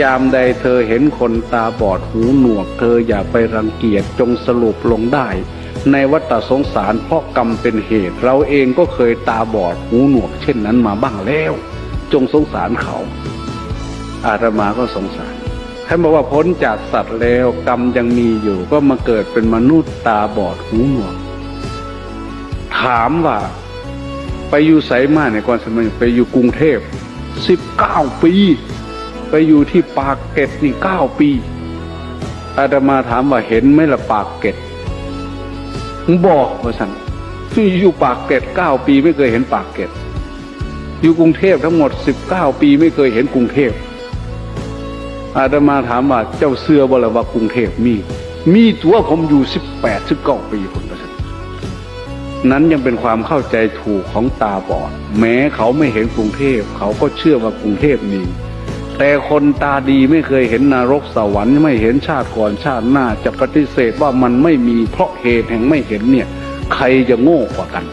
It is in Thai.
ยามใดเธอเห็นคนตาบอดหูหนวก เธออย่าไปรังเกียจจงสรุปลงได้ ในวัฏสงสารเพราะกรรมเป็นเหตุ เราเองก็เคยตาบอดหูหนวก เช่นนั้นมาบ้างแล้ว จงสงสารเขา อาตมาก็สงสารท่านบอกว่าพ้นจากสัตว์แล้วกรรมยังมีอยู่ก็มาเกิดเป็นมนุษย์ตาบอดหูหนวก ถามว่า ไปอยู่ไสมาในก่อนสมัยไปอยู่กรุงเทพสิบเก้าปี ไปอยู่ที่ปากเกร็ดนี่เก้าปีอาตมาถามว่าเห็นไหมละปากเกร็ดบอกว่าสันที่อยู่ปากเกร็ดเก้าปีไม่เคยเห็นปากเกร็ดอยู่กรุงเทพทั้งหมดสิบเก้าปีไม่เคยเห็นกรุงเทพอาตมาถามว่าเจ้าเสื้อบลวากรุงเทพมี มีตัวผมอยู่สิบแปดสิบเก้าปีคนประชันนั้นยังเป็นความเข้าใจถูกของตาบอด แม้เขาไม่เห็นกรุงเทพ เขาก็เชื่อว่ากรุงเทพมี แต่คนตาดีไม่เคยเห็นนรกสวรรค์ไม่เห็นชาติก่อนชาติหน้าจะปฏิเสธว่ามันไม่มีเพราะเหตุแห่งไม่เห็นเนี่ย ใครจะโง่กว่ากัน